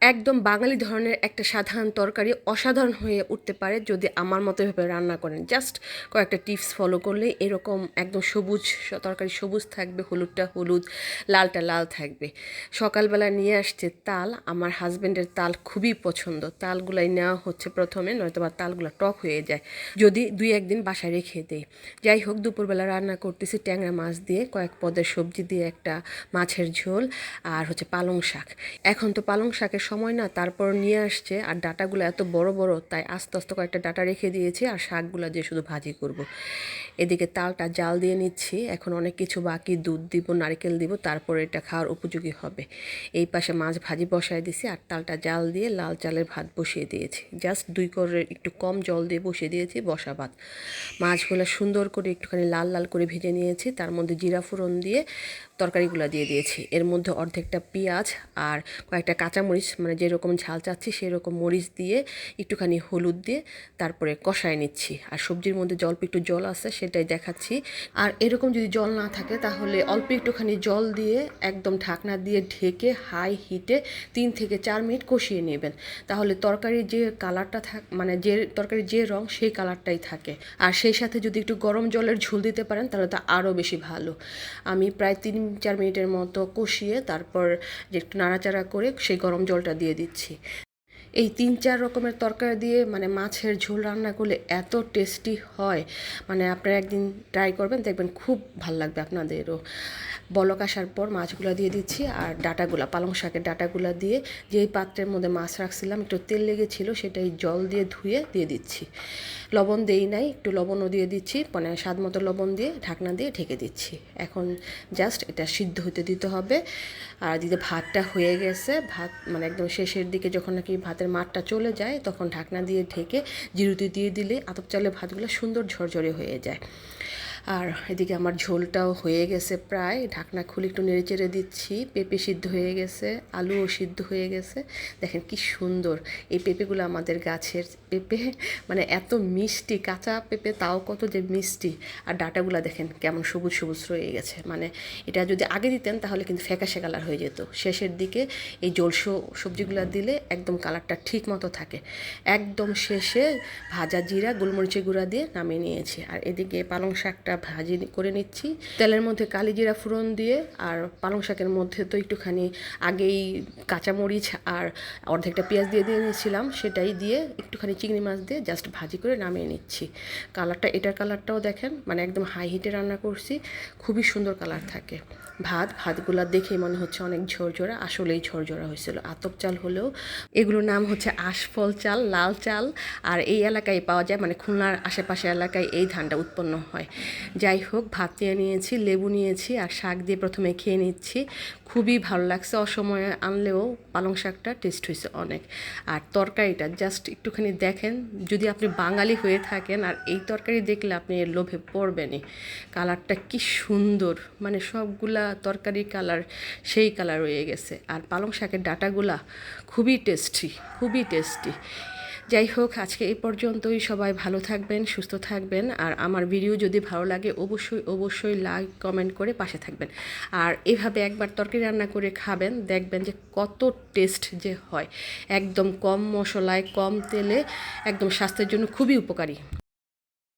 একদম বাঙালি ধরনের একটা সাধারণ তরকারি অসাধারণ হয়ে উঠতে পারে যদি আমার মতো এভাবে রান্না করেন। জাস্ট কয়েকটা টিপস ফলো করলে এরকম একদম সবুজ তরকারি সবুজ থাকবে, হলুদটা হলুদ, লালটা লাল থাকবে। সকালবেলা নিয়ে আসছে তাল, আমার হাজব্যান্ডের তাল খুবই পছন্দ। তালগুলাই নেওয়া হচ্ছে প্রথমে, নয়তো বা তালগুলো টক হয়ে যায়। যদি দুই একদিন বাসায় রেখে দেয় যাই হোক, দুপুরবেলা রান্না করতেছি ট্যাংরা মাছ দিয়ে, কয়েক পদের সবজি দিয়ে একটা মাছের ঝোল আর হচ্ছে পালং শাক। এখন তো পালং শাকের সময় না তারপর নিয়ে আসছে আর ডাটাগুলো এত বড় বড়, তাই আস্তে আস্তে কয়েকটা ডাটা রেখে দিয়েছি আর শাকগুলো দিয়ে শুধু ভাজি করব। এদিকে তালটা জাল দিয়ে নিচ্ছি, এখন অনেক কিছু বাকি দুধ দিব, নারকেল দিব, তারপরে এটা খাওয়ার উপযোগী হবে। এই পাশে মাছ ভাজি বসায় দিছি আর তালটা জাল দিয়ে লাল চালের ভাত বসিয়ে দিয়েছি। জাস্ট দুই করে একটু কম জল দিয়ে বসিয়ে দিয়েছি, বসা ভাত। মাছগুলো সুন্দর করে একটুখানি লাল লাল করে ভেজে নিয়েছি, তার মধ্যে জিরা ফোড়ন দিয়ে তরকারিগুলো দিয়ে দিয়েছি। এর মধ্যে অর্ধেকটা পেঁয়াজ আর কয়েকটা কাঁচামরিচ মানে যেরকম ঝাল চাচ্ছি সেরকম মরিচ দিয়ে, একটুখানি হলুদ দিয়ে তারপরে কষায় নিচ্ছি। আর সবজির মধ্যে অল্প একটু জল আছে সেটাই দেখাচ্ছি। আর এরকম যদি জল না থাকে তাহলে অল্প একটুখানি জল দিয়ে একদম ঢাকনা দিয়ে ঢেকে হাই হিটে তিন থেকে চার মিনিট কষিয়ে নেবেন। তাহলে তরকারির যে কালারটা থাক মানে যে তরকারির যে রং সেই কালারটাই থাকে। আর সেই সাথে যদি একটু গরম জলের ঝোল দিতে পারেন তাহলে তা আরও বেশি ভালো। আমি প্রায় তিন চার মিনিটের মতো কষিয়ে তারপর যে একটু নাড়াচাড়া করে সেই গরম জলটা দিয়ে দিচ্ছি। এই তিন, চার রকমের তরকারি দিয়ে মানে মাছের ঝোল রান্না করলে এত টেস্টি হয়। মানে আপনারা একদিন ট্রাই করবেন, দেখবেন খুব ভালো লাগবে আপনাদেরও। বলক আসার পর মাছগুলো দিয়ে দিচ্ছি আর ডাটাগুলা, পালং শাকের ডাটাগুলা দিয়ে যেই পাত্রের মধ্যে মাছ রাখছিলাম, একটু তেল লেগেছিলো সেটাই জল দিয়ে ধুয়ে দিয়ে দিচ্ছি। লবণ দেই নাই, একটু লবণও দিয়ে দিচ্ছি মানে স্বাদ মতো লবণ দিয়ে ঢাকনা দিয়ে ঢেকে দিচ্ছি। এখন জাস্ট এটা সিদ্ধ হতে দিতে হবে। আর দিতে ভাতটা হয়ে গেছে, ভাত মানে একদম শেষের দিকে যখন নাকি ভাতের মাঠটা চলে যায়, তখন ঢাকনা দিয়ে ঢেকে জিরুতি দিয়ে দিলে আতপ চালের ভাতগুলো সুন্দর ঝরঝরে হয়ে যায়। আর এদিকে আমার ঝোলটাও হয়ে গেছে প্রায়। ঢাকনা খুলে একটু নেড়ে চেড়ে দিচ্ছি। পেঁপে সিদ্ধ হয়ে গেছে, আলুও সিদ্ধ হয়ে গেছে। দেখেন কি সুন্দর এই পেঁপেগুলো আমাদের গাছের পেঁপে। মানে এত মিষ্টি, কাঁচা পেঁপে তাও কত যে মিষ্টি। আর ডাটাগুলো দেখেন কেমন সবুজ সবুজ রয়ে গেছে। মানে এটা যদি আগে দিতেন তাহলে কিন্তু ফ্যাকাশে কালার হয়ে যেত। শেষের দিকে এই জলস সবজিগুলো দিলে একদম কালারটা ঠিক মতো থাকে। একদম শেষে ভাজা জিরা, গোলমরিচের গুঁড়া দিয়ে নামিয়ে নিয়েছি। আর এদিকে পালং শাকটা ভাজি করে নিচ্ছি। তেলের মধ্যে কালি জিরা ফোড়ন দিয়ে আর পালং শাকের মধ্যে তো একটুখানি আগেই কাঁচামরিচ আর অর্ধেকটা পেঁয়াজ দিয়ে দিয়ে নিয়েছিলাম, সেটাই দিয়ে একটুখানি চিংড়ি মাছ দিয়ে জাস্ট ভাজি করে নামিয়ে নিচ্ছি। কালারটা, এটার কালারটাও দেখেন মানে একদম হাই হিটে রান্না করছি, খুবই সুন্দর কালার থাকে। ভাত, ভাতগুলো দেখেই মনে হচ্ছে অনেক ঝরঝরা, আসলেই ঝরঝরা হয়েছিল। আতপ চাল হলেও এগুলোর নাম হচ্ছে আশফল চাল, লাল চাল, আর এই এলাকায় পাওয়া যায় মানে খুলনার আশেপাশে এলাকায় এই ধানটা উৎপন্ন হয়। যাই হোক, ভাত নিয়ে নিয়েছি, লেবু নিয়েছি আর শাক দিয়ে প্রথমে খেয়ে নিচ্ছি। খুবই ভালো লাগছে, অসময়ে আনলেও পালং শাকটা টেস্ট হয়েছে অনেক। আর তরকারিটা জাস্ট একটুখানি দেখেন, যদি আপনি বাঙালি হয়ে থাকেন আর এই তরকারি দেখলে আপনি এর লোভে পড়বেনই। কালারটা কি সুন্দর মানে সবগুলা তরকারি কালার সেই কালার রয়ে গেছে। আর পালং শাকের ডাটাগুলা খুবই টেস্টি খুবই টেস্টি যাই হোক, আজকে এই পর্যন্তই। সবাই ভালো থাকবেন, সুস্থ থাকবেন। আর আমার ভিডিও যদি ভালো লাগে, অবশ্যই অবশ্যই লাইক কমেন্ট করে পাশে থাকবেন। আর এভাবে একবার তরকারি রান্না করে খাবেন, দেখবেন যে কত টেস্ট যে হয়। একদম কম মশলায়, কম তেলে, একদম স্বাস্থ্যের জন্য খুবই উপকারী।